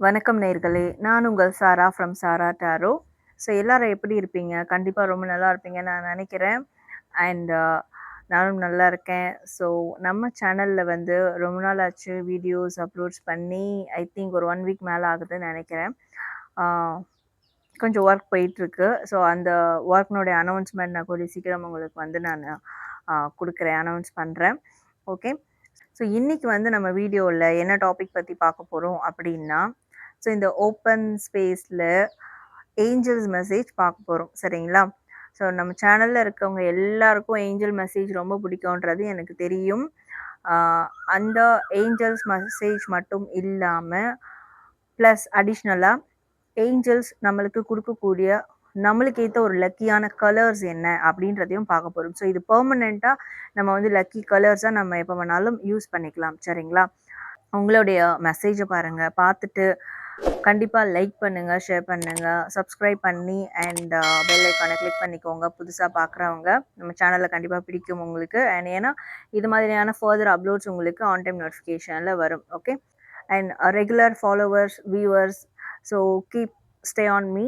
வணக்கம் நேர்களே. நான் உங்கள் சாரா ஃப்ரம் சாரா டாரோ. ஸோ எல்லாரும் எப்படி இருப்பீங்க? கண்டிப்பாக ரொம்ப நல்லா இருப்பீங்க நான் நினைக்கிறேன். அண்ட் uh, நானும் நல்லா இருக்கேன். ஸோ நம்ம சேனலில் வந்து ரொம்ப நாள் ஆச்சு வீடியோஸ் அப்லோட்ஸ் பண்ணி ஐ திங்க் ஒரு ஒன் வீக் மேலே ஆகுதுன்னு நினைக்கிறேன். கொஞ்சம் ஒர்க் போயிட்டுருக்கு. ஸோ அந்த ஒர்க்னுடைய அனௌன்ஸ்மெண்ட் நான் கூடிய சீக்கிரம் உங்களுக்கு வந்து நான் கொடுக்குறேன் அனௌன்ஸ் பண்ணுறேன் ஓகே ஸோ இன்றைக்கி வந்து நம்ம வீடியோவில் என்ன டாபிக் பற்றி பார்க்க போகிறோம் அப்படின்னா ஸோ இந்த ஓப்பன் ஸ்பேஸில் ஏஞ்சல்ஸ் மெசேஜ் பார்க்க போகிறோம் சரிங்களா? ஸோ நம்ம சேனலில் இருக்கவங்க எல்லாருக்கும் ஏஞ்சல் மெசேஜ் ரொம்ப பிடிக்கும்ன்றது எனக்கு தெரியும். அந்த ஏஞ்சல்ஸ் மெசேஜ் மட்டும் இல்லாமல் ப்ளஸ் அடிஷ்னலாக ஏஞ்சல்ஸ் நம்மளுக்கு கொடுக்கக்கூடிய நம்மளுக்கு ஏற்ற ஒரு லக்கியான கலர்ஸ் என்ன அப்படின்றதையும் பார்க்க போகிறோம் ஸோ இது பெர்மனெண்ட்டாக நம்ம வந்து லக்கி கலர்ஸாக நம்ம எப்போ வேணாலும் யூஸ் பண்ணிக்கலாம். சரிங்களா? உங்களுடைய மெசேஜை பாருங்கள் பார்த்துட்டு கண்டிப்பாக லைக் பண்ணுங்கள் ஷேர் பண்ணுங்கள் சப்ஸ்கிரைப் பண்ணி அண்ட் பெல் ஐக்கானை கிளிக் பண்ணிக்கோங்க. புதுசாக பார்க்குறவங்க நம்ம சேனலில் கண்டிப்பாக பிடிக்கும் உங்களுக்கு. அண்ட் ஏன்னா இது மாதிரியான ஃபர்தர் அப்லோட்ஸ் உங்களுக்கு ஆன் டைம் நோட்டிஃபிகேஷனில் வரும். Okay and regular followers viewers so keep stay on me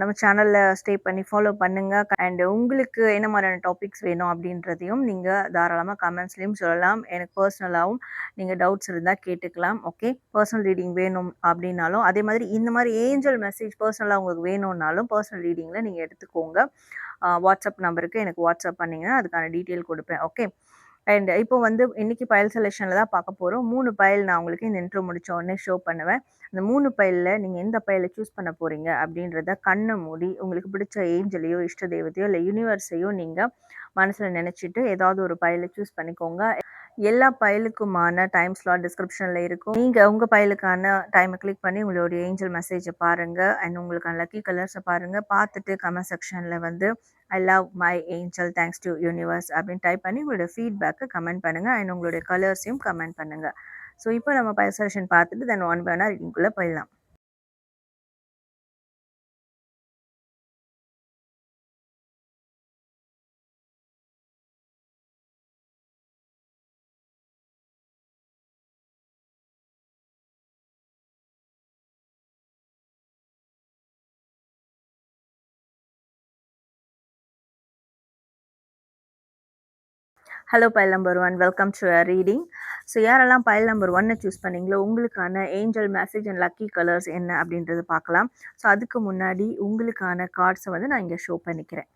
நம்ம சேனலில் ஸ்டே பண்ணி ஃபாலோ பண்ணுங்கள் அண்ட் உங்களுக்கு என்ன மாதிரியான டாபிக்ஸ் வேணும் அப்படின்றதையும் நீங்கள் தாராளமாக கமெண்ட்ஸ்லேயும் சொல்லலாம். எனக்கு பர்சனலாகவும் நீங்கள் டவுட்ஸ் இருந்தால் கேட்டுக்கலாம் ஓகே பர்சனல் ரீடிங் வேணும் அப்படின்னாலும் அதே மாதிரி இந்த மாதிரி ஏஞ்சல் மெசேஜ் பர்சனலாக உங்களுக்கு வேணும்னாலும் பர்சனல் ரீடிங்கில் நீங்கள் எடுத்துக்கோங்க. வாட்ஸ்அப் நம்பருக்கு எனக்கு வாட்ஸ்அப் பண்ணிங்கன்னா அதுக்கான டீட்டெயில் கொடுப்பேன் ஓகே அண்ட் இப்போ வந்து இன்னைக்கு பயல் செலெக்ஷனில் தான் பார்க்க போகிறோம் மூணு பயல் நான் உங்களுக்கு இந்த இன்ட்ரோ முடித்த உடனே ஷோ பண்ணுவேன். அந்த மூணு பயலில் நீங்கள் எந்த பயலை சூஸ் பண்ண போகிறீங்க அப்படின்றத கண்ணை மூடி உங்களுக்கு பிடிச்ச ஏஞ்சலையோ இஷ்ட தெய்வத்தையோ இல்லை யூனிவர்ஸையோ நீங்கள் மனசில் நினச்சிட்டு ஏதாவது ஒரு பயலை சூஸ் பண்ணிக்கோங்க. எல்லா பயலுக்குமான டைம் ஸ்லாட் டிஸ்கிரிப்ஷனில் இருக்கும். நீங்கள் உங்கள் பயலுக்கான டைமை கிளிக் பண்ணி உங்களுடைய ஏஞ்சல் மெசேஜை பாருங்கள் அண்ட் உங்களுக்கான லக்கி கலர்ஸை பாருங்கள் பார்த்துட்டு கமெண்ட் செக்ஷனில் வந்து I love my angel thanks to universe அப்படின்னு டைப் பண்ணி உங்களுடைய ஃபீட்பேக்கை கமெண்ட் பண்ணுங்கள் அண்ட் உங்களுடைய கலர்ஸையும் கமெண்ட் பண்ணுங்கள் ஸோ இப்போ நம்ம பய செஷன் பார்த்துட்டு தென் ஒன் பை ஒன் ரீடிங்குள்ளே போயிடலாம். Hello pile number one welcome to reading so யாரெல்லாம் பைல் நம்பர் ஒன்னை சூஸ் பண்ணீங்களோ உங்களுக்கான angel message and lucky colours என்ன அப்படின்றது பார்க்கலாம். ஸோ அதுக்கு முன்னாடி உங்களுக்கான கார்ட்ஸை வந்து நான் இங்கே ஷோ பண்ணிக்கிறேன்.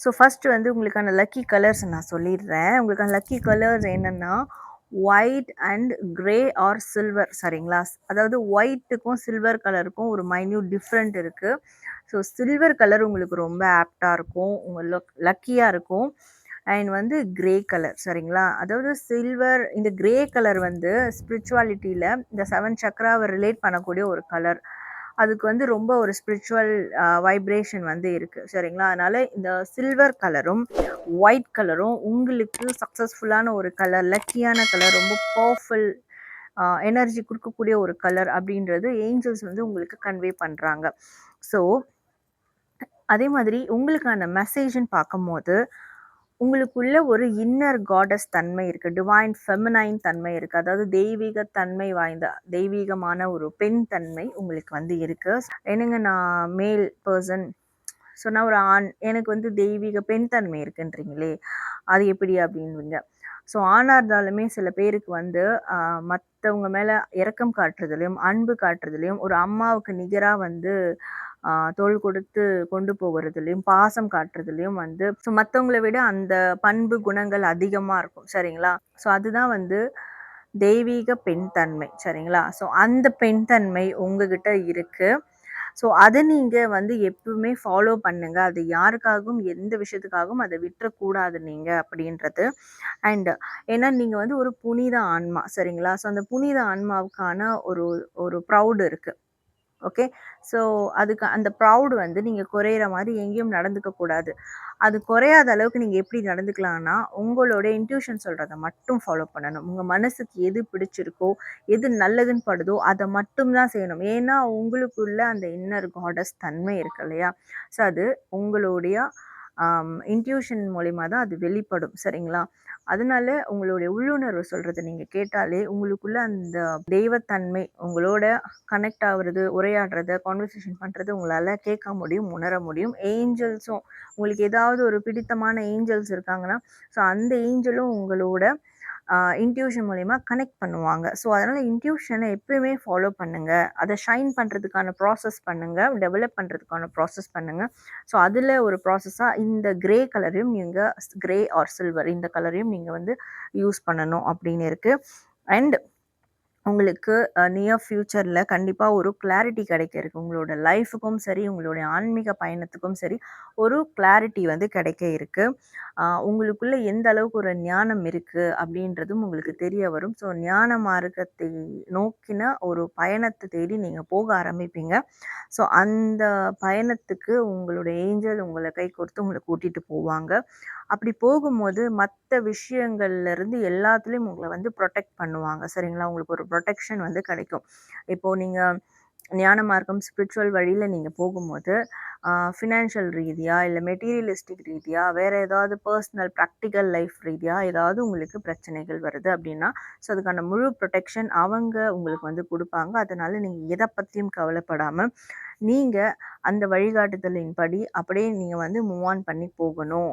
ஸோ ஃபஸ்ட்டு வந்து உங்களுக்கான லக்கி கலர்ஸ் நான் சொல்லிடுறேன். உங்களுக்கான லக்கி கலர்ஸ் என்னென்னா white and grey or silver சரிங்களா? அதாவது ஒயிட்டுக்கும் சில்வர் கலருக்கும் ஒரு மைன்யூட் டிஃப்ரெண்ட் இருக்குது ஸோ சில்வர் கலர் உங்களுக்கு ரொம்ப ஆப்டாக இருக்கும். உங்கள் லக் லக்கியாக இருக்கும். அண்ட் வந்து கிரே கலர் சரிங்களா? அதாவது சில்வர் இந்த கிரே கலர் வந்து ஸ்பிரிச்சுவாலிட்டியில் இந்த செவன் சக்கராவை ரிலேட் பண்ணக்கூடிய ஒரு கலர் அதுக்கு வந்து ரொம்ப ஒரு ஸ்பிரிச்சுவல் வைப்ரேஷன் வந்து இருக்குது சரிங்களா? அதனால் இந்த சில்வர் கலரும் ஒயிட் கலரும் உங்களுக்கு சக்ஸஸ்ஃபுல்லான ஒரு கலர் லக்கியான கலர் ரொம்ப பவர்ஃபுல் எனர்ஜி கொடுக்கக்கூடிய ஒரு கலர் அப்படின்றது ஏஞ்சல்ஸ் வந்து உங்களுக்கு கன்வே பண்ணுறாங்க ஸோ அதே மாதிரி உங்களுக்கான மெசேஜ்னு பார்க்கும்போது உங்களுக்குள்ள ஒரு இன்னர் காடஸ் தன்மை இருக்குது டிவைன் ஃபெமினைன் தன்மை இருக்குது அதாவது தெய்வீக தன்மை வாய்ந்த தெய்வீகமான ஒரு பெண் தன்மை உங்களுக்கு வந்து இருக்குது என்னங்க நான் மேல் பர்சன் சொன்னால் ஒரு ஆண் எனக்கு வந்து தெய்வீக பெண் தன்மை இருக்குன்றீங்களே அது எப்படி அப்படின்வீங்க ஸோ ஆணாக இருந்தாலுமே சில பேருக்கு வந்து மற்றவங்க மேலே இரக்கம் காட்டுறதுலையும் அன்பு காட்டுறதுலையும் ஒரு அம்மாவுக்கு நிகராக வந்து தோல் கொடுத்து கொண்டு போகிறதுலையும் பாசம் காட்டுறதுலையும் வந்து ஸோ மற்றவங்கள விட அந்த பண்பு குணங்கள் அதிகமாக இருக்கும் சரிங்களா? ஸோ அதுதான் வந்து தெய்வீக பெண் தன்மை சரிங்களா? ஸோ அந்த பெண் தன்மை உங்ககிட்ட இருக்குது ஸோ அதை நீங்கள் வந்து எப்பவுமே ஃபாலோ பண்ணுங்க. அது யாருக்காகவும் எந்த விஷயத்துக்காகவும் அதை விட்டுறக்கூடாது நீங்கள் அப்படின்றது. அண்டு ஏன்னா நீங்கள் வந்து ஒரு புனித ஆன்மா சரிங்களா? ஸோ அந்த புனித ஆன்மாவுக்கான ஒரு ஒரு ப்ரௌடு இருக்குது ஓகே? ஸோ அதுக்கு அந்த ப்ரௌடு வந்து நீங்கள் குறையிற மாதிரி எங்கேயும் நடந்துக்க கூடாது. அது குறையாத அளவுக்கு நீங்கள் எப்படி நடந்துக்கலாம்னா உங்களோட இன்ட்யூஷன் சொல்கிறத மட்டும் ஃபாலோ பண்ணணும். உங்கள் மனசுக்கு எது பிடிச்சிருக்கோ எது நல்லதுன்னு படுதோ அதை மட்டும்தான் செய்யணும். ஏன்னா உங்களுக்குள்ள அந்த இன்னர் காடஸ் தன்மை இருக்கு இல்லையா? ஸோ அது உங்களுடைய இன்ட்யூஷன் மூலிமா தான் அது வெளிப்படும் சரிங்களா? அதனால உங்களுடைய உள்ளுணர்வு சொல்கிறத நீங்கள் கேட்டாலே உங்களுக்குள்ள அந்த தெய்வத்தன்மை உங்களோட கனெக்ட் ஆகுறது உரையாடுறத கான்வர்சேஷன் பண்ணுறது உங்களால் கேட்க முடியும் உணர முடியும். ஏஞ்சல்ஸும் உங்களுக்கு ஏதாவது ஒரு பிடித்தமான ஏஞ்சல்ஸ் இருக்காங்கன்னா ஸோ அந்த ஏஞ்சலும் உங்களோட இன்ட்யூஷன் மூலயமா கனெக்ட் பண்ணுவாங்க. ஸோ அதனால் இன்ட்யூஷனை எப்பயுமே ஃபாலோ பண்ணுங்கள் அதை ஷைன் பண்ணுறதுக்கான ப்ராசஸ் பண்ணுங்கள் டெவலப் பண்ணுறதுக்கான ப்ராசஸ் பண்ணுங்கள் ஸோ அதில் ஒரு ப்ராசஸாக இந்த கிரே கலரையும் நீங்கள் கிரே ஆர் சில்வர் இந்த கலரையும் நீங்கள் வந்து யூஸ் பண்ணணும் அப்படின்னு இருக்குது அண்ட் உங்களுக்கு நியர் ஃப்யூச்சரில் கண்டிப்பாக ஒரு கிளாரிட்டி கிடைக்க இருக்கு உங்களோட லைஃபுக்கும் சரி உங்களுடைய ஆன்மீக பயணத்துக்கும் சரி ஒரு கிளாரிட்டி வந்து கிடைக்க இருக்கு. உங்களுக்குள்ள எந்த அளவுக்கு ஒரு ஞானம் இருக்குது அப்படின்றதும் உங்களுக்கு தெரிய வரும். ஸோ ஞான மார்க்கத்தை நோக்கின ஒரு பயணத்தை தேடி நீங்கள் போக ஆரம்பிப்பீங்க. ஸோ அந்த பயணத்துக்கு உங்களுடைய ஏஞ்சல் உங்களை கை கொடுத்து உங்களை கூட்டிகிட்டு போவாங்க. அப்படி போகும்போது மற்ற விஷயங்கள்லேருந்து எல்லாத்துலேயும் உங்களை வந்து ப்ரொடெக்ட் பண்ணுவாங்க. சரிங்களா? உங்களுக்கு ஒரு ப்ரொடெக்ஷன் வந்து கிடைக்கும். இப்போது நீங்கள் ஞான மார்க்கம் ஸ்பிரிச்சுவல் வழியில் நீங்கள் போகும்போது ஃபினான்ஷியல் ரீதியாக இல்லை மெட்டீரியலிஸ்டிக் ரீதியாக வேறு ஏதாவது பர்சனல் ப்ராக்டிக்கல் லைஃப் ரீதியாக ஏதாவது உங்களுக்கு பிரச்சனைகள் வருது அப்படின்னா ஸோ அதுக்கான முழு ப்ரொடெக்ஷன் அவங்க உங்களுக்கு வந்து கொடுப்பாங்க. அதனால் நீங்கள் எதை பற்றியும் கவலைப்படாமல் நீங்கள் அந்த வழிகாட்டுதலின் படி அப்படியே நீங்கள் வந்து மூவ் ஆன் பண்ணி போகணும்.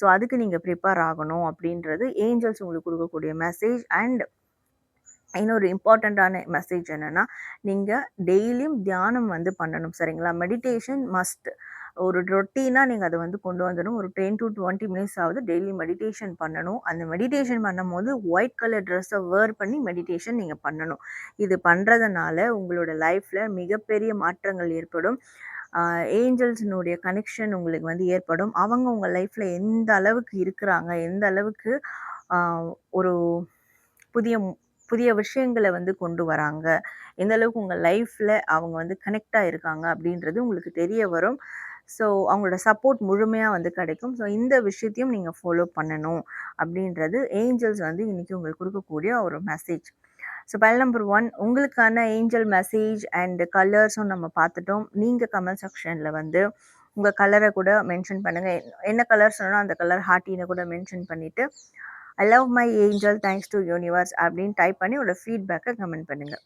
ஸோ அதுக்கு நீங்கள் ப்ரிப்பேர் ஆகணும் அப்படின்றது ஏஞ்சல்ஸ் உங்களுக்கு கொடுக்கக்கூடிய மெசேஜ் அண்ட் இன்னொரு இம்பார்ட்டண்ட்டான மெசேஜ் என்னென்னா நீங்கள் டெய்லியும் தியானம் வந்து பண்ணணும் சரிங்களா? மெடிடேஷன் மஸ்ட் ஒரு ரொட்டீனாக நீங்கள் அதை வந்து கொண்டு வந்துடும் ஒரு டென் டு டுவெண்ட்டி மினிட்ஸ் ஆகுது டெய்லி மெடிடேஷன் பண்ணணும். அந்த மெடிடேஷன் பண்ணும்போது ஒயிட் கலர் ட்ரெஸ்ஸை வேர் பண்ணி மெடிடேஷன் நீங்கள் பண்ணணும். இது பண்ணுறதுனால உங்களோட லைஃப்பில் மிகப்பெரிய மாற்றங்கள் ஏற்படும். ஏஞ்சல்ஸினுடைய கனெக்ஷன் உங்களுக்கு வந்து ஏற்படும். அவங்க உங்கள் லைஃப்பில் எந்த அளவுக்கு இருக்கிறாங்க எந்த அளவுக்கு ஒரு புதிய புதிய விஷயங்களை வந்து கொண்டு வராங்க. எந்த அளவுக்கு உங்கள் லைஃப்பில் அவங்க வந்து கனெக்டாக இருக்காங்க அப்படின்றது உங்களுக்கு தெரிய வரும். ஸோ அவங்களோட சப்போர்ட் முழுமையாக வந்து கிடைக்கும். ஸோ இந்த விஷயத்தையும் நீங்கள் ஃபாலோ பண்ணணும் அப்படின்றது ஏஞ்சல்ஸ் வந்து இன்றைக்கி உங்களுக்கு கொடுக்கக்கூடிய ஒரு message so pile number one உங்களுக்கான ஏஞ்சல் மெசேஜ் அண்ட் கலர்ஸும் நம்ம பார்த்துட்டோம். நீங்கள் கமெண்ட் செக்ஷனில் வந்து உங்கள் கலரை கூட மென்ஷன் பண்ணுங்கள் என்ன கலர் சொன்னால் அந்த கலர் ஹார்ட்டினை கூட மென்ஷன் பண்ணிவிட்டு I love my angel thanks to universe அப்படின்னு டைப் பண்ணி உங்களோட ஃபீட்பேக்கை கமெண்ட் பண்ணுங்கள்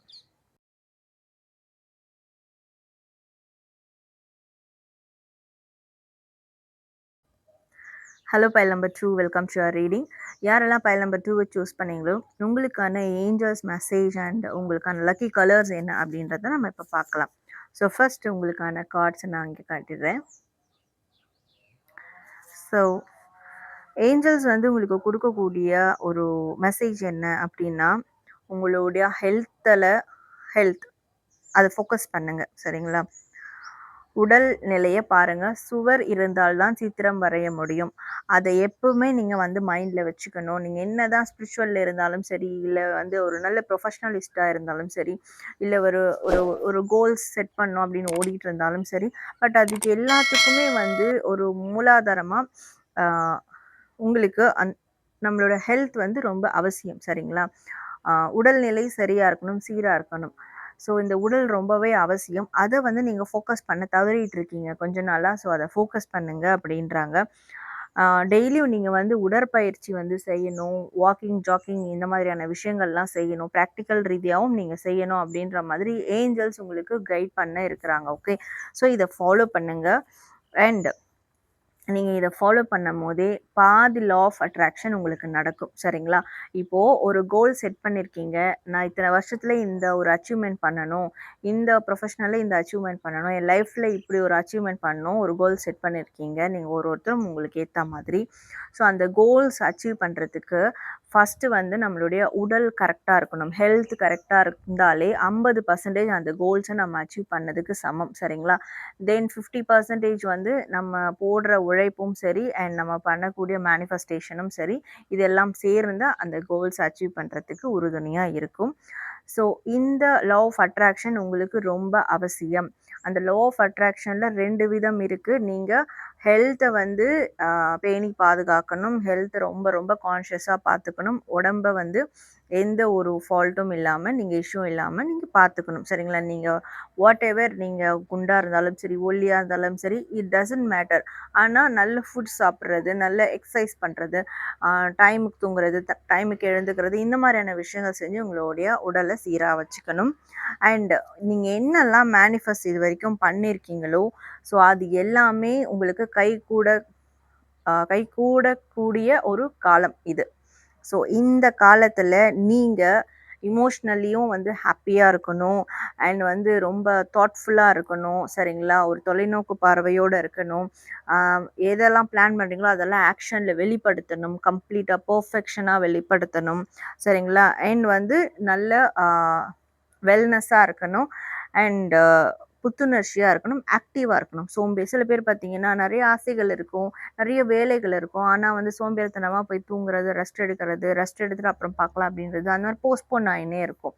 hello pile number two welcome to your reading யாரெல்லாம் பைல் நம்பர் டூவை சூஸ் பண்ணீங்களோ உங்களுக்கான ஏஞ்சல்ஸ் மெசேஜ் அண்ட் உங்களுக்கான லக்கி கலர்ஸ் என்ன அப்படின்றத நம்ம இப்போ பார்க்கலாம். ஸோ ஃபர்ஸ்ட் உங்களுக்கான கார்ட்ஸை நான் இங்கே காட்டிடுறேன். ஸோ ஏஞ்சல்ஸ் வந்து உங்களுக்கு கொடுக்கக்கூடிய ஒரு மெசேஜ் என்ன அப்படின்னா உங்களுடைய ஹெல்த்தில் ஹெல்த் அதை ஃபோக்கஸ் பண்ணுங்கள் சரிங்களா? உடல் நிலையை பாருங்கள் சுவர் இருந்தால்தான் சித்திரம் வரைய முடியும். அதை எப்பவுமே நீங்கள் வந்து மைண்டில் வச்சுக்கணும். நீங்கள் என்ன தான் ஸ்பிரிச்சுவலில் இருந்தாலும் சரி இல்லை வந்து ஒரு நல்ல ப்ரொஃபஷ்னலிஸ்ட்டாக இருந்தாலும் சரி இல்லை ஒரு ஒரு ஒரு கோல்ஸ் செட் பண்ணோம் அப்படின்னு ஓடிட்டு இருந்தாலும் சரி பட் அதுக்கு எல்லாத்துக்குமே வந்து ஒரு மூலாதாரமாக உங்களுக்கு அந் நம்மளோட ஹெல்த் வந்து ரொம்ப அவசியம் சரிங்களா? உடல்நிலை சரியாக இருக்கணும் சீராக இருக்கணும். ஸோ இந்த உடல் ரொம்பவே அவசியம். அதை வந்து நீங்கள் ஃபோக்கஸ் பண்ண தவறிட்டு இருக்கீங்க. கொஞ்ச நாளாக ஸோ அதை ஃபோக்கஸ் பண்ணுங்க அப்படின்றாங்க. டெய்லியும் நீங்கள் வந்து உடற்பயிற்சி வந்து செய்யணும். வாக்கிங் ஜாக்கிங் இந்த மாதிரியான விஷயங்கள்லாம் செய்யணும். ப்ராக்டிக்கல் ரீதியாகவும் நீங்கள் செய்யணும் அப்படின்ற மாதிரி ஏஞ்சல்ஸ் உங்களுக்கு கைட் பண்ண இருக்கிறாங்க. ஓகே ஸோ இதை ஃபாலோ பண்ணுங்கள் அண்ட் நீங்கள் இதை ஃபாலோ பண்ணும் போதே பாதி லா ஆஃப் அட்ராக்ஷன் உங்களுக்கு நடக்கும். சரிங்களா? இப்போது ஒரு கோல் செட் பண்ணியிருக்கீங்க நான் இத்தனை வருஷத்தில் இந்த ஒரு அச்சீவ்மெண்ட் பண்ணணும். இந்த ப்ரொஃபஷனலில் இந்த அச்சீவ்மெண்ட் பண்ணணும். என் லைஃப்பில் இப்படி ஒரு அச்சீவ்மெண்ட் பண்ணணும். ஒரு கோல் செட் பண்ணியிருக்கீங்க நீங்கள் ஒரு ஒருத்தரும் உங்களுக்கு ஏற்ற மாதிரி. ஸோ அந்த கோல்ஸ் அச்சீவ் பண்ணுறதுக்கு ஃபஸ்ட்டு வந்து நம்மளுடைய உடல் கரெக்டாக இருக்கணும். ஹெல்த் கரெக்டாக இருந்தாலே ஐம்பது பர்சன்டேஜ் அந்த கோல்ஸை நம்ம அச்சீவ் பண்ணதுக்கு சமம். சரிங்களா? தென் ஃபிஃப்டி பர்சன்டேஜ் வந்து நம்ம போடுற உழைப்பும் சரி அண்ட் நம்ம பண்ணக்கூடிய மேனிஃபெஸ்டேஷனும் சரி இதெல்லாம் சேர்ந்து அந்த கோல்ஸ் அச்சீவ் பண்ணுறதுக்கு உறுதுணையாக இருக்கும். ஸோ இந்த லா ஆஃப் அட்ராக்ஷன் உங்களுக்கு ரொம்ப அவசியம். அந்த லா ஆஃப் அட்ராக்ஷனில் ரெண்டு விதம் இருக்குது நீங்கள் ஹெல்த்தை வந்து பேணி பாதுகாக்கணும். ஹெல்த்தை ரொம்ப ரொம்ப கான்ஷியஸாக பார்த்துக்கணும் உடம்ப வந்து எந்த ஒரு ஃபால்ட்டும் இல்லாமல் நீங்கள் இஷ்யூ இல்லாமல் நீங்கள் பார்த்துக்கணும் சரிங்களா? நீங்கள் வாட் எவர் நீங்கள் குண்டாக இருந்தாலும் சரி ஒல்லியாக இருந்தாலும் சரி இட் டசன்ட் மேட்டர் ஆனால் நல்ல ஃபுட் சாப்பிட்றது நல்ல எக்ஸசைஸ் பண்ணுறது டைமுக்கு தூங்குறது டைமுக்கு எழுந்துக்கிறது இந்த மாதிரியான விஷயங்கள் செஞ்சு உங்களுடைய உடலை சீராக வச்சுக்கணும். அண்ட் நீங்கள் என்னெல்லாம் மேனிஃபெஸ்ட் இது வரைக்கும் பண்ணியிருக்கீங்களோ ஸோ அது எல்லாமே உங்களுக்கு கை கூட கை கூடக்கூடிய ஒரு காலம் இது. ஸோ இந்த காலத்தில் நீங்கள் இமோஷ்னலியும் வந்து ஹாப்பியாக இருக்கணும். அண்ட் வந்து ரொம்ப தாட்ஃபுல்லாக இருக்கணும். சரிங்களா? ஒரு தொலைநோக்கு பார்வையோடு இருக்கணும். எதெல்லாம் பிளான் பண்ணுறீங்களோ அதெல்லாம் ஆக்ஷனில் வெளிப்படுத்தணும். கம்ப்ளீட்டாக பர்ஃபெக்ஷனாக வெளிப்படுத்தணும். சரிங்களா? அண்ட் வந்து நல்ல வெல்னஸ்ஸாக இருக்கணும். அண்ட் புத்துணர்ச்சியாக இருக்கணும் ஆக்டிவாக இருக்கணும். சோம்பே சில பேர் பார்த்தீங்கன்னா நிறைய ஆசைகள் இருக்கும் நிறைய வேலைகள் இருக்கும். ஆனால் வந்து சோம்பேறித்தனமாக போய் தூங்குறது ரெஸ்ட் எடுக்கிறது ரெஸ்ட் எடுத்துகிட்டு அப்புறம் பார்க்கலாம் அப்படின்றது அந்த மாதிரி போஸ்ட்போன் ஆகினே இருக்கும்.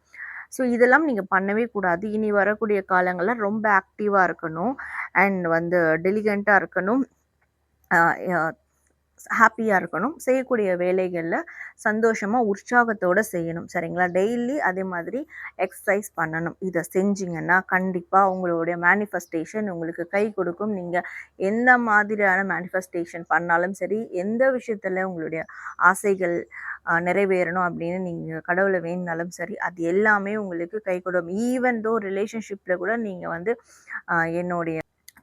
ஸோ இதெல்லாம் நீங்கள் பண்ணவே கூடாது. இனி வரக்கூடிய காலங்களில் ரொம்ப ஆக்டிவாக இருக்கணும். அண்ட் வந்து டெலிகண்ட்டாக இருக்கணும். ஹாப்பியாக இருக்கணும். செய்யக்கூடிய வேலைகளில் சந்தோஷமாக உற்சாகத்தோடு செய்யணும். சரிங்களா? டெய்லி அதே மாதிரி எக்ஸசைஸ் பண்ணணும். இதை செஞ்சிங்கன்னா கண்டிப்பாக உங்களுடைய மேனிஃபெஸ்டேஷன் உங்களுக்கு கை கொடுக்கும். நீங்கள் எந்த மாதிரியான மேனிஃபெஸ்டேஷன் பண்ணாலும் சரி எந்த விஷயத்தில் உங்களுடைய ஆசைகள் நிறைவேறணும் அப்படின்னு நீங்கள் கடவுளை வேணுனாலும் சரி அது எல்லாமே உங்களுக்கு கை கொடுக்கும். ஈவன் தோ ரிலேஷன்ஷிப்பில் கூட நீங்கள் வந்து என்னுடைய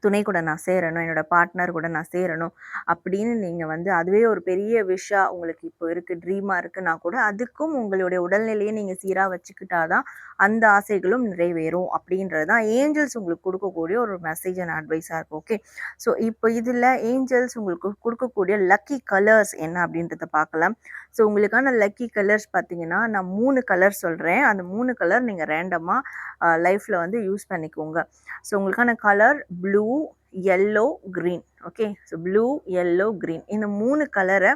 துணை கூட நான் சேரணும் என்னோடய பார்ட்னர் கூட நான் சேரணும் அப்படின்னு நீங்கள் வந்து அதுவே ஒரு பெரிய விஷயம் உங்களுக்கு இப்போ இருக்குது ட்ரீமாக இருக்குன்னா கூட அதுக்கும் உங்களுடைய உடல்நிலையை நீங்கள் சீராக வச்சுக்கிட்டா தான் அந்த ஆசைகளும் நிறைவேறும் அப்படின்றது தான் ஏஞ்சல்ஸ் உங்களுக்கு கொடுக்கக்கூடிய ஒரு மெசேஜ் அண்ட் அட்வைஸாக இருக்கும் ஓகே ஸோ இப்போ இதில் ஏஞ்சல்ஸ் உங்களுக்கு கொடுக்கக்கூடிய லக்கி கலர்ஸ் என்ன அப்படின்றத பார்க்கலாம். ஸோ உங்களுக்கான லக்கி கலர்ஸ் பார்த்தீங்கன்னா நான் மூணு கலர் சொல்கிறேன் அந்த மூணு கலர் நீங்கள் ரேண்டமாக லைஃப்பில் வந்து யூஸ் பண்ணிக்கோங்க. ஸோ உங்களுக்கான colour blue yellow green okay so blue yellow green இந்த மூணு கலரை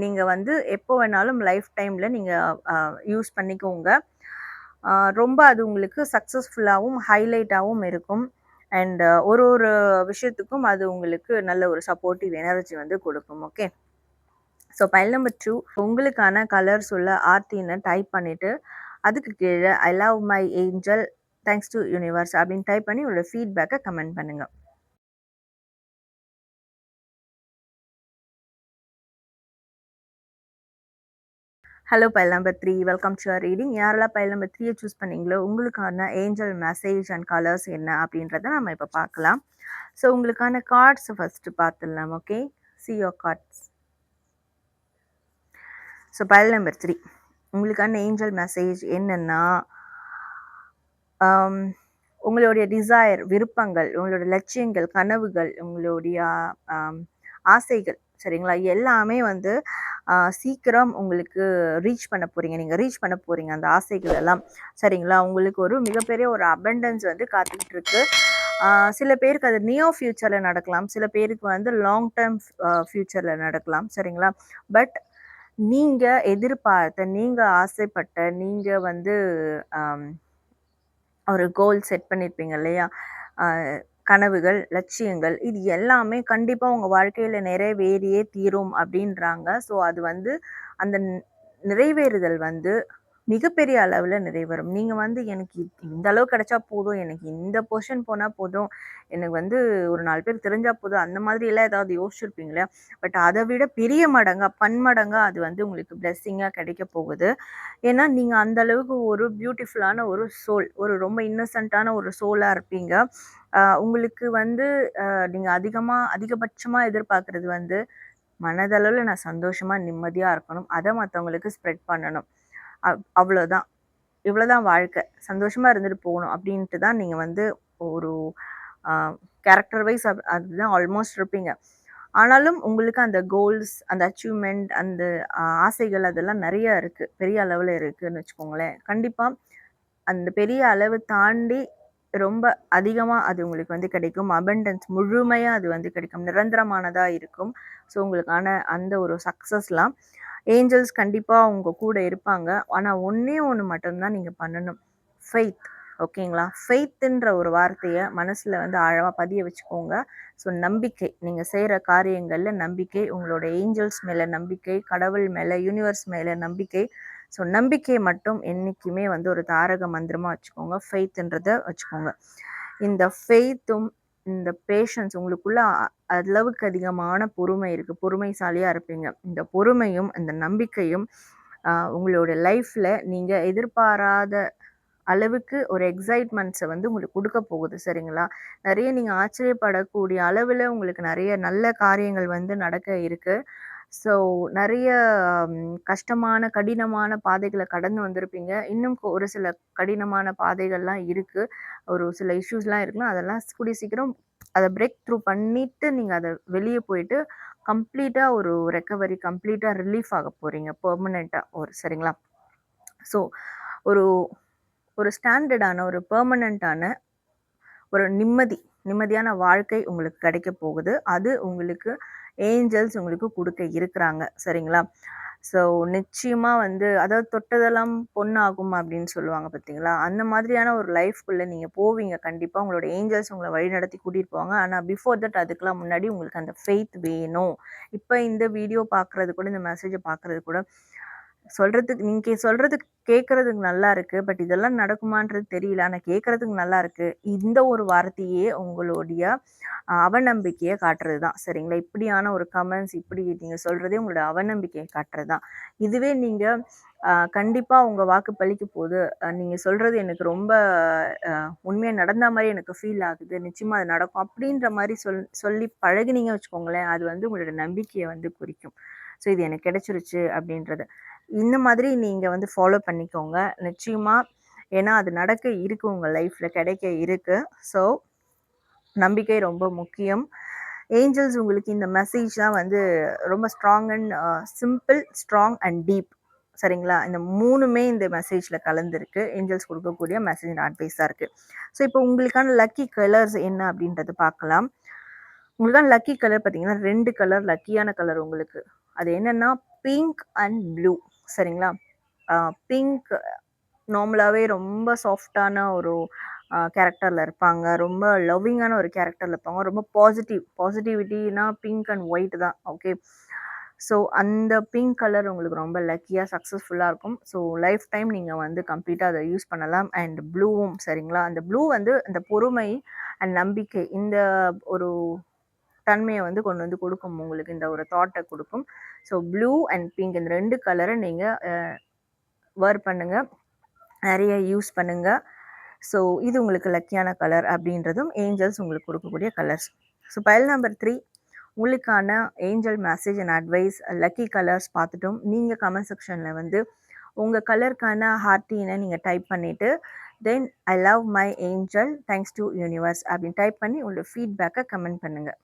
நீங்கள் வந்து எப்போ வேணாலும் லைஃப் டைமில் நீங்கள் யூஸ் பண்ணிக்கோங்க. ரொம்ப அது உங்களுக்கு சக்ஸஸ்ஃபுல்லாகவும் ஹைலைட்டாகவும் இருக்கும். அண்ட் ஒரு ஒரு விஷயத்துக்கும் அது உங்களுக்கு நல்ல ஒரு சப்போர்ட்டிவ் எனர்ஜி வந்து கொடுக்கும். Okay so pile number two உங்களுக்கான கலர்ஸ் உள்ள ஆர்த்தின்னு டைப் பண்ணிவிட்டு அதுக்கு கீழே I love my angel thanks to universe அப்படின்னு டைப் பண்ணி உங்களோட ஃபீட்பேக்கை கமெண்ட் பண்ணுங்கள் hello pile number three welcome to your reading யாரெல்லாம் பைல் நம்பர் த்ரீயை சூஸ் பண்ணீங்களோ உங்களுக்கான ஏஞ்சல் மெசேஜ் அண்ட் கலர்ஸ் என்ன அப்படின்றத நம்ம இப்போ பார்க்கலாம். ஸோ உங்களுக்கான கார்ட்ஸ் ஃபஸ்ட்டு பார்த்துடலாம் okay see your cards so pile number three உங்களுக்கான ஏஞ்சல் மெசேஜ் என்னென்னா உங்களுடைய டிசையர் விருப்பங்கள் உங்களோட லட்சியங்கள் கனவுகள் உங்களுடைய um, ஆசைகள் சரிங்களா? எல்லாமே வந்து சீக்கிரம் உங்களுக்கு ரீச் பண்ண போகிறீங்க நீங்கள் ரீச் பண்ண போகிறீங்க அந்த ஆசைகள் எல்லாம். சரிங்களா? உங்களுக்கு ஒரு மிகப்பெரிய ஒரு அபண்டன்ஸ் வந்து காத்துக்கிட்டு இருக்கு. சில பேருக்கு அது நியோ ஃப்யூச்சரில் நடக்கலாம். சில பேருக்கு வந்து லாங் டேர்ம் ஃப்யூச்சரில் நடக்கலாம். சரிங்களா? பட் நீங்கள் எதிர்பார்த்த நீங்கள் ஆசைப்பட்ட நீங்கள் வந்து ஒரு கோல் செட் பண்ணியிருப்பீங்க இல்லையா? கனவுகள் லட்சியங்கள் இது எல்லாமே கண்டிப்பாக உங்கள் வாழ்க்கையில் நிறைவேறியே தீரும் அப்படின்றாங்க. ஸோ அது வந்து அந்த நிறைவேறுதல் வந்து மிகப்பெரிய அளவில் நிறைவேறும் நீங்கள் வந்து எனக்கு இந்த அளவு கிடைச்சா போதும். எனக்கு இந்த பொர்ஷன் போனால் போதும். எனக்கு வந்து ஒரு நாலு பேர் தெரிஞ்சால் போதும். அந்த மாதிரி எல்லாம் ஏதாவது யோசிச்சிருப்பீங்களே பட் அதை விட பெரிய மடங்காக பன்மடங்காக அது வந்து உங்களுக்கு பிளெஸ்ஸிங்காக கிடைக்க போகுது. ஏன்னா நீங்கள் அந்த அளவுக்கு ஒரு பியூட்டிஃபுல்லான ஒரு சோல் ஒரு ரொம்ப இன்னசென்ட்டான ஒரு சோலாக இருப்பீங்க. உங்களுக்கு வந்து நீங்கள் அதிகமாக அதிகபட்சமாக எதிர்பார்க்குறது வந்து மனதளவில் நான் சந்தோஷமாக நிம்மதியாக இருக்கணும். அதை மற்றவங்களுக்கு ஸ்ப்ரெட் பண்ணணும். அவ்வளோதான் இவ்வளோதான் வாழ்க்கை. சந்தோஷமாக இருந்துட்டு போகணும் அப்படின்ட்டு தான் நீங்கள் வந்து ஒரு கேரக்டர் வைஸ் அப் அதுதான் ஆல்மோஸ்ட் இருப்பீங்க. ஆனாலும் உங்களுக்கு அந்த கோல்ஸ் அந்த அச்சீவ்மெண்ட் அந்த ஆசைகள் அதெல்லாம் நிறைய இருக்குது பெரிய அளவில் இருக்குதுன்னு வச்சுக்கோங்களேன். கண்டிப்பாக அந்த பெரிய அளவு தாண்டி ரொம்ப அதிகமாக அது உங்களுக்கு வந்து கிடைக்கும். அபண்டன்ஸ் முழுமையாக அது வந்து கிடைக்கும். நிரந்தரமானதாக இருக்கும். ஸோ உங்களுக்கான அந்த ஒரு சக்ஸஸ்லாம் ஏஞ்சல்ஸ் கண்டிப்பாக உங்கள் கூட இருப்பாங்க. ஆனால் ஒன்றே ஒன்று மட்டும்தான் நீங்கள் பண்ணணும். ஃபெய்த் ஓகேங்களா ஃபெய்த்துன்ற ஒரு வார்த்தையை மனசில் வந்து ஆழமாக பதிய வச்சுக்கோங்க. ஸோ நம்பிக்கை. நீங்கள் செய்கிற காரியங்களில் நம்பிக்கை உங்களோட ஏஞ்சல்ஸ் மேலே நம்பிக்கை கடவுள் மேலே யூனிவர்ஸ் மேலே நம்பிக்கை. ஸோ நம்பிக்கை மட்டும் என்றைக்குமே வந்து ஒரு தாரக மந்திரமாக வச்சுக்கோங்க. ஃபெய்த்துன்றத வச்சுக்கோங்க. இந்த ஃபெய்த்தும் இந்த பேஷன்ஸ் உங்களுக்குள்ள அ- அளவுக்கு அதிகமான பொறுமை இருக்குது பொறுமைசாலியாக இருப்பீங்க. இந்த பொறுமையும் இந்த நம்பிக்கையும் ஆஹ், உங்களோட லைஃப்பில் நீங்கள் எதிர்பாராத அளவுக்கு ஒரு எக்ஸைட்மெண்ட்ஸை வந்து உங்களுக்கு கொடுக்க போகுது. சரிங்களா? நிறைய நீங்கள் ஆச்சரியப்படக்கூடிய அளவில் உங்களுக்கு நிறைய நல்ல காரியங்கள் வந்து நடக்க இருக்கு. ஸோ நிறைய கஷ்டமான கடினமான பாதைகளை கடந்து வந்திருப்பீங்க. இன்னும் கொ- ஒரு சில கடினமான பாதைகள்லாம் இருக்குது ஒரு சில இஷ்யூஸ்லாம் இருக்குன்னா அதெல்லாம் கூடிய சீக்கிரம் அதை பிரேக் த்ரூ பண்ணிவிட்டு நீங்கள் அதை வெளியே போயிட்டு கம்ப்ளீட்டாக ஒரு ரெக்கவரி கம்ப்ளீட்டாக ரிலீஃப் ஆக போகிறீங்க பெர்மனெண்ட்டாக ஒரு சரிங்களா? ஸோ ஒரு ஒரு ஸ்டாண்டர்டான ஒரு பெர்மனண்ட்டான ஒரு நிம்மதி நிம்மதியான வாழ்க்கை உங்களுக்கு கிடைக்க போகுது. அது உங்களுக்கு ஏஞ்சல்ஸ் உங்களுக்கு கொடுக்க இருக்கிறாங்க. சரிங்களா? ஸோ நிச்சயமாக வந்து அதாவது தொட்டதெல்லாம் பொண்ணாகும் அப்படின்னு சொல்லுவாங்க பார்த்தீங்களா அந்த மாதிரியான ஒரு லைஃப்குள்ளே நீங்கள் போவீங்க. கண்டிப்பாக உங்களோட ஏஞ்சல்ஸ் உங்களை வழிநடத்தி கூட்டிகிட்டு போவாங்க. ஆனால் பிஃபோர் தட் அதுக்கெலாம் முன்னாடி உங்களுக்கு அந்த ஃபெய்த் வேணும். இப்போ இந்த வீடியோ பார்க்குறது கூட இந்த மெசேஜை பார்க்குறது கூட சொல்கிறதுக்கு நீங்கள் சொல்கிறதுக்கு கேட்குறதுக்கு நல்லா இருக்குது பட் இதெல்லாம் நடக்குமான்றது தெரியல. ஆனால் கேட்குறதுக்கு நல்லா இருக்குது இந்த ஒரு வார்த்தையே உங்களுடைய அவநம்பிக்கையை காட்டுறது தான் சரிங்களா? இப்படியான ஒரு கமெண்ட்ஸ் இப்படி நீங்கள் சொல்கிறதே உங்களோட அவநம்பிக்கையை காட்டுறது தான் இதுவே நீங்கள் கண்டிப்பாக உங்கள் வாக்கு பழிக்க போது நீங்கள் சொல்கிறது எனக்கு ரொம்ப உண்மையாக நடந்த மாதிரி எனக்கு ஃபீல் ஆகுது. நிச்சயமாக அது நடக்கும். அப்படின்ற மாதிரி சொல் சொல்லி பழகுனீங்க வச்சுக்கோங்களேன் அது வந்து உங்களோட நம்பிக்கையை வந்து குறிக்கும். ஸோ இது எனக்கு கிடைச்சிருச்சு அப்படின்றது. இந்த மாதிரி நீங்கள் வந்து ஃபாலோ பண்ணிக்கோங்க. நிச்சயமாக ஏன்னா அது நடக்க இருக்குது உங்கள் லைஃப்பில் கிடைக்க இருக்குது ஸோ நம்பிக்கை ரொம்ப முக்கியம். ஏஞ்சல்ஸ் உங்களுக்கு இந்த மெசேஜ் தான் வந்து ரொம்ப strong and simple strong and deep சரிங்களா? இந்த மூணுமே இந்த மெசேஜில் கலந்துருக்கு. ஏஞ்சல்ஸ் கொடுக்கக்கூடிய மெசேஜ் அட்வைஸாக இருக்குது ஸோ இப்போ உங்களுக்கான லக்கி கலர்ஸ் என்ன அப்படின்றது பார்க்கலாம். உங்களுக்கான லக்கி கலர் பார்த்தீங்கன்னா ரெண்டு கலர் லக்கியான கலர் உங்களுக்கு. அது என்னென்னா பிங்க் அண்ட் ப்ளூ சரிங்களா? பிங்க் நார்மலாகவே ரொம்ப சாஃப்டான ஒரு கேரக்டரில் இருப்பாங்க. ரொம்ப லவ்விங்கான ஒரு கேரக்டரில் இருப்பாங்க. ரொம்ப பாசிட்டிவ் பாசிட்டிவிட்டினா பிங்க் அண்ட் ஒயிட் தான். ஓகே ஸோ அந்த பிங்க் கலர் உங்களுக்கு ரொம்ப லக்கியாக சக்ஸஸ்ஃபுல்லாக இருக்கும். ஸோ லைஃப் டைம் நீங்கள் வந்து கம்ப்ளீட்டாக அதை யூஸ் பண்ணலாம். அண்ட் ப்ளூவும் சரிங்களா? அந்த ப்ளூ வந்து அந்த பொறுமை அண்ட் நம்பிக்கை இந்த ஒரு தன்மையை வந்து கொண்டு வந்து கொடுக்கும். உங்களுக்கு இந்த ஒரு தாட்டை கொடுக்கும். ஸோ ப்ளூ அண்ட் பிங்க் இந்த ரெண்டு கலரை நீங்கள் வேர் பண்ணுங்கள் நிறைய யூஸ் பண்ணுங்கள் ஸோ இது உங்களுக்கு லக்கியான கலர் அப்படின்றதும் ஏஞ்சல்ஸ் உங்களுக்கு கொடுக்கக்கூடிய colours so pile number three உங்களுக்கான angel message and advice lucky colours பார்த்துட்டும். நீங்கள் கமெண்ட் செக்ஷனில் வந்து உங்கள் கலருக்கான ஹார்ட்டினை நீங்கள் டைப் பண்ணிவிட்டு then I love my angel thanks to universe அப்படின்னு டைப் பண்ணி உங்களோட ஃபீட்பேக்கை கமெண்ட் பண்ணுங்கள்